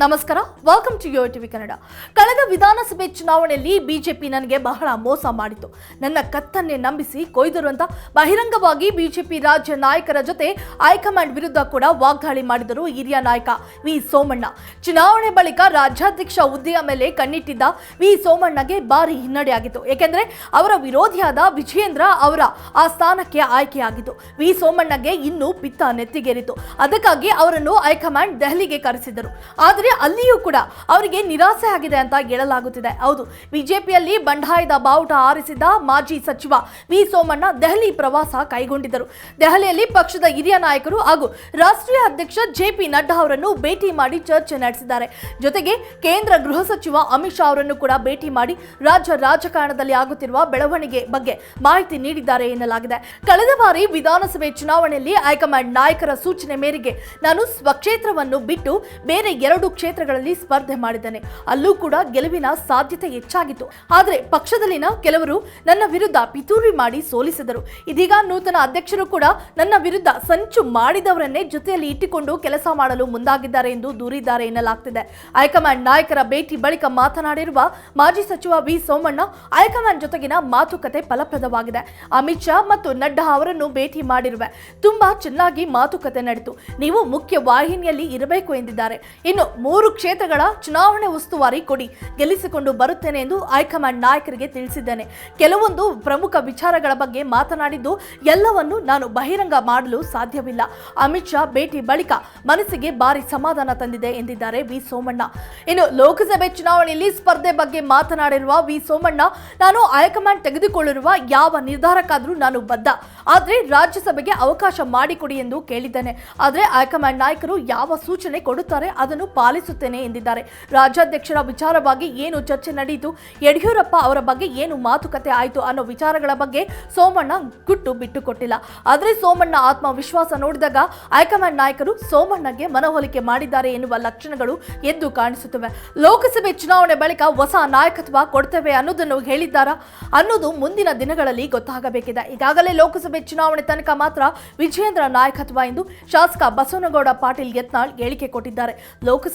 ನಮಸ್ಕಾರ. Welcome to yo TV Kannada ಕಳೆದ ವಿಧಾನಸಭೆ ಚುನಾವಣೆಯಲ್ಲಿ ಬಿಜೆಪಿ ನನಗೆ ಬಹಳ ಮೋಸ ಮಾಡಿತು ನನ್ನ ಕತ್ತನ್ನೇ ನಂಬಿಸಿ ಕೊಯ್ದರು ಅಂತ ಬಹಿರಂಗವಾಗಿ ಬಿಜೆಪಿ ರಾಜ್ಯ ನಾಯಕರ ಜೊತೆ ಹೈಕಮಾಂಡ್ ವಿರುದ್ಧ ಕೂಡ ವಾಗ್ದಾಳಿ ಮಾಡಿದರು ಹಿರಿಯ ನಾಯಕ ವಿ ಸೋಮಣ್ಣ. ಚುನಾವಣೆ ಬಳಿಕ ರಾಜ್ಯಾಧ್ಯಕ್ಷ ಹುದ್ದೆಯ ಮೇಲೆ ಕಣ್ಣಿಟ್ಟಿದ್ದ ವಿ ಸೋಮಣ್ಣಗೆ ಭಾರಿ ಹಿನ್ನಡೆಯಾಗಿತ್ತು ಏಕೆಂದರೆ ಅವರ ವಿರೋಧಿಯಾದ ವಿಜಯೇಂದ್ರ ಅವರ ಆ ಸ್ಥಾನಕ್ಕೆ ಆಯ್ಕೆಯಾಗಿತ್ತು. ವಿ ಸೋಮಣ್ಣಗೆ ಇನ್ನೂ ಪಿತ್ತ ನೆತ್ತಿಗೇರಿತು ಅದಕ್ಕಾಗಿ ಅವರನ್ನು ಹೈಕಮಾಂಡ್ ದೆಹಲಿಗೆ ಕರೆಸಿದರು ಆದರೆ ಅಲ್ಲಿಯೂ ಕೂಡ ಅವರಿಗೆ ನಿರಾಸೆ ಆಗಿದೆ ಅಂತ ಹೇಳಲಾಗುತ್ತಿದೆ. ಹೌದು, ಬಿಜೆಪಿಯಲ್ಲಿ ಬಂಡಾಯದ ಬಾವುಟ ಆರಿಸಿದ್ದ ಮಾಜಿ ಸಚಿವ ವಿ ಸೋಮಣ್ಣ ದೆಹಲಿ ಪ್ರವಾಸ ಕೈಗೊಂಡಿದ್ದರು. ದೆಹಲಿಯಲ್ಲಿ ಪಕ್ಷದ ಹಿರಿಯ ನಾಯಕರು ಹಾಗೂ ರಾಷ್ಟ್ರೀಯ ಅಧ್ಯಕ್ಷ ಜೆ ಪಿ ನಡ್ಡಾ ಅವರನ್ನು ಭೇಟಿ ಮಾಡಿ ಚರ್ಚೆ ನಡೆಸಿದ್ದಾರೆ. ಜೊತೆಗೆ ಕೇಂದ್ರ ಗೃಹ ಸಚಿವ ಅಮಿತ್ ಶಾ ಅವರನ್ನು ಕೂಡ ಭೇಟಿ ಮಾಡಿ ರಾಜ್ಯ ರಾಜಕಾರಣದಲ್ಲಿ ಆಗುತ್ತಿರುವ ಬೆಳವಣಿಗೆ ಬಗ್ಗೆ ಮಾಹಿತಿ ನೀಡಿದ್ದಾರೆ ಎನ್ನಲಾಗಿದೆ. ಕಳೆದ ಬಾರಿ ವಿಧಾನಸಭೆ ಚುನಾವಣೆಯಲ್ಲಿ ಹೈಕಮಾಂಡ್ ನಾಯಕರ ಸೂಚನೆ ಮೇರೆಗೆ ನಾನು ಸ್ವಕ್ಷೇತ್ರವನ್ನು ಬಿಟ್ಟು ಬೇರೆ ಎರಡು ಕ್ಷೇತ್ರಗಳಲ್ಲಿ ಸ್ಪರ್ಧೆ ಮಾಡಿದ್ದಾನೆ. ಅಲ್ಲೂ ಕೂಡ ಗೆಲುವಿನ ಸಾಧ್ಯತೆ ಹೆಚ್ಚಾಗಿತ್ತು. ಆದರೆ ಪಕ್ಷದಲ್ಲಿನ ಕೆಲವರು ನನ್ನ ವಿರುದ್ಧ ಪಿತೂರಿ ಮಾಡಿ ಸೋಲಿಸಿದರು. ಇದೀಗ ನೂತನ ಅಧ್ಯಕ್ಷರು ಕೂಡ ನನ್ನ ವಿರುದ್ಧ ಸಂಚು ಮಾಡಿದವರನ್ನೇ ಜೊತೆಯಲ್ಲಿ ಇಟ್ಟುಕೊಂಡು ಕೆಲಸ ಮಾಡಲು ಮುಂದಾಗಿದ್ದಾರೆ ಎಂದು ದೂರಿದ್ದಾರೆ ಎನ್ನಲಾಗ್ತಿದೆ. ಹೈಕಮಾಂಡ್ ನಾಯಕರ ಭೇಟಿ ಬಳಿಕ ಮಾತನಾಡಿರುವ ಮಾಜಿ ಸಚಿವ ವಿ ಸೋಮಣ್ಣ, ಹೈಕಮಾಂಡ್ ಜೊತೆಗಿನ ಮಾತುಕತೆ ಫಲಪ್ರದವಾಗಿದೆ. ಅಮಿತ್ ಶಾ ಮತ್ತು ನಡ್ಡಾ ಅವರನ್ನು ಭೇಟಿ ಮಾಡಿರುವೆ. ತುಂಬಾ ಚೆನ್ನಾಗಿ ಮಾತುಕತೆ ನಡೆಯಿತು ನೀವು ಮುಖ್ಯ ವಾಹಿನಿಯಲ್ಲಿ ಇರಬೇಕು ಎಂದಿದ್ದಾರೆ. ಇನ್ನು ಮೂರು ಕ್ಷೇತ್ರಗಳ ಚುನಾವಣೆ ಉಸ್ತುವಾರಿ ಕೊಡಿ ಗೆಲ್ಲಿಸಿಕೊಂಡು ಬರುತ್ತೇನೆ ಎಂದು ಹೈಕಮಾಂಡ್ ನಾಯಕರಿಗೆ ತಿಳಿಸಿದ್ದೇನೆ. ಕೆಲವೊಂದು ಪ್ರಮುಖ ವಿಚಾರಗಳ ಬಗ್ಗೆ ಮಾತನಾಡಿದ್ದು, ಎಲ್ಲವನ್ನು ನಾನು ಬಹಿರಂಗ ಮಾಡಲು ಸಾಧ್ಯವಿಲ್ಲ. ಅಮಿತ್ ಶಾ ಭೇಟಿ ಬಳಿಕ ಮನಸ್ಸಿಗೆ ಭಾರಿ ಸಮಾಧಾನ ತಂದಿದೆ ಎಂದಿದ್ದಾರೆ ವಿ ಸೋಮಣ್ಣ. ಇನ್ನು ಲೋಕಸಭೆ ಚುನಾವಣೆಯಲ್ಲಿ ಸ್ಪರ್ಧೆ ಬಗ್ಗೆ ಮಾತನಾಡಿರುವ ವಿ ಸೋಮಣ್ಣ, ನಾನು ಹೈಕಮಾಂಡ್ ತೆಗೆದುಕೊಳ್ಳಿರುವ ಯಾವ ನಿರ್ಧಾರಕ್ಕಾದರೂ ನಾನು ಬದ್ಧ. ಆದರೆ ರಾಜ್ಯಸಭೆಗೆ ಅವಕಾಶ ಮಾಡಿಕೊಡಿ ಎಂದು ಕೇಳಿದ್ದೇನೆ. ಆದರೆ ಹೈಕಮಾಂಡ್ ನಾಯಕರು ಯಾವ ಸೂಚನೆ ಕೊಡುತ್ತಾರೆ ಅದನ್ನು ಪಾಲಿಸುತ್ತೇನೆ ಎಂದಿದ್ದಾರೆ. ರಾಜ್ಯಾಧ್ಯಕ್ಷರ ವಿಚಾರವಾಗಿ ಏನು ಚರ್ಚೆ ನಡೆಯಿತು? ಯಡಿಯೂರಪ್ಪ ಅವರ ಬಗ್ಗೆ ಏನು ಮಾತುಕತೆ ಆಯಿತು ಅನ್ನೋ ವಿಚಾರಗಳ ಬಗ್ಗೆ ಸೋಮಣ್ಣ ಗುಟ್ಟು ಬಿಟ್ಟುಕೊಟ್ಟಿಲ್ಲ. ಆದರೆ ಸೋಮಣ್ಣ ಆತ್ಮವಿಶ್ವಾಸ ನೋಡಿದಾಗ ಹೈಕಮಾಂಡ್ ನಾಯಕರು ಸೋಮಣ್ಣಗೆ ಮನವೊಲಿಕೆ ಮಾಡಿದ್ದಾರೆ ಎನ್ನುವ ಲಕ್ಷಣಗಳು ಎದ್ದು ಕಾಣಿಸುತ್ತವೆ. ಲೋಕಸಭೆ ಚುನಾವಣೆ ಬಳಿಕ ಹೊಸ ನಾಯಕತ್ವ ಕೊಡ್ತೇವೆ ಅನ್ನೋದನ್ನು ಹೇಳಿದ್ದಾರಾ? ಅನ್ನೋದು ಮುಂದಿನ ದಿನಗಳಲ್ಲಿ ಗೊತ್ತಾಗಬೇಕಿದೆ. ಈಗಾಗಲೇ ಲೋಕಸಭೆ ಚುನಾವಣೆ ತನಕ ಮಾತ್ರ ವಿಜಯೇಂದ್ರ ನಾಯಕತ್ವ ಎಂದು ಶಾಸಕ ಬಸವನಗೌಡ ಪಾಟೀಲ್ ಯತ್ನಾಳ್ ಹೇಳಿಕೆ ಕೊಟ್ಟಿದ್ದಾರೆ.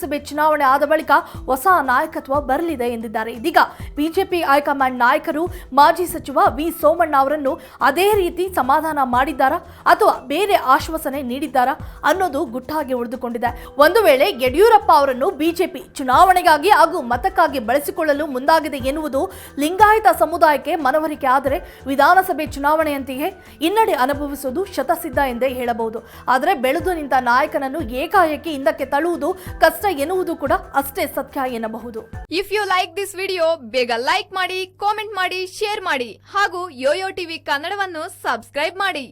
ಲೋಕಸಭೆ ಚುನಾವಣೆ ಆದ ಬಳಿಕ ಹೊಸ ನಾಯಕತ್ವ ಬರಲಿದೆ ಎಂದಿದ್ದಾರೆ. ಇದೀಗ ಬಿಜೆಪಿ ಹೈಕಮಾಂಡ್ ನಾಯಕರು ಮಾಜಿ ಸಚಿವ ವಿ ಸೋಮಣ್ಣ ಅವರನ್ನು ಅದೇ ರೀತಿ ಸಮಾಧಾನ ಮಾಡಿದ್ದಾರಾ ಅಥವಾ ಬೇರೆ ಆಶ್ವಾಸನೆ ನೀಡಿದ್ದಾರಾ ಅನ್ನೋದು ಗುಟ್ಟಾಗಿ ಉಳಿದುಕೊಂಡಿದೆ. ಒಂದು ವೇಳೆ ಯಡಿಯೂರಪ್ಪ ಅವರನ್ನು ಬಿಜೆಪಿ ಚುನಾವಣೆಗಾಗಿ ಹಾಗೂ ಮತಕ್ಕಾಗಿ ಬಳಸಿಕೊಳ್ಳಲು ಮುಂದಾಗಿದೆ ಎನ್ನುವುದು ಲಿಂಗಾಯತ ಸಮುದಾಯಕ್ಕೆ ಮನವರಿಕೆ ಆದರೆ ವಿಧಾನಸಭೆ ಚುನಾವಣೆಯಂತೆಯೇ ಹಿನ್ನಡೆ ಅನುಭವಿಸುವುದು ಶತಸಿದ್ಧ ಎಂದೇ ಹೇಳಬಹುದು. ಆದರೆ ಬೆಳೆದು ನಿಂತ ನಾಯಕನನ್ನು ಏಕಾಏಕಿ ಹಿಂದಕ್ಕೆ ತಳ್ಳುವುದು ಕಷ್ಟ ಎನ್ನುವುದು ಕೂಡ ಅಷ್ಟೇ ಸತ್ಯ ಎನ್ನಬಹುದು. If you like this video ಬೇಗ ಲೈಕ್ ಮಾಡಿ ಕಾಮೆಂಟ್ ಮಾಡಿ ಶೇರ್ ಮಾಡಿ ಹಾಗೂ ಯೋಯೋ ಟಿವಿ ಕನ್ನಡವನ್ನು ಸಬ್ಸ್ಕ್ರೈಬ್ ಮಾಡಿ.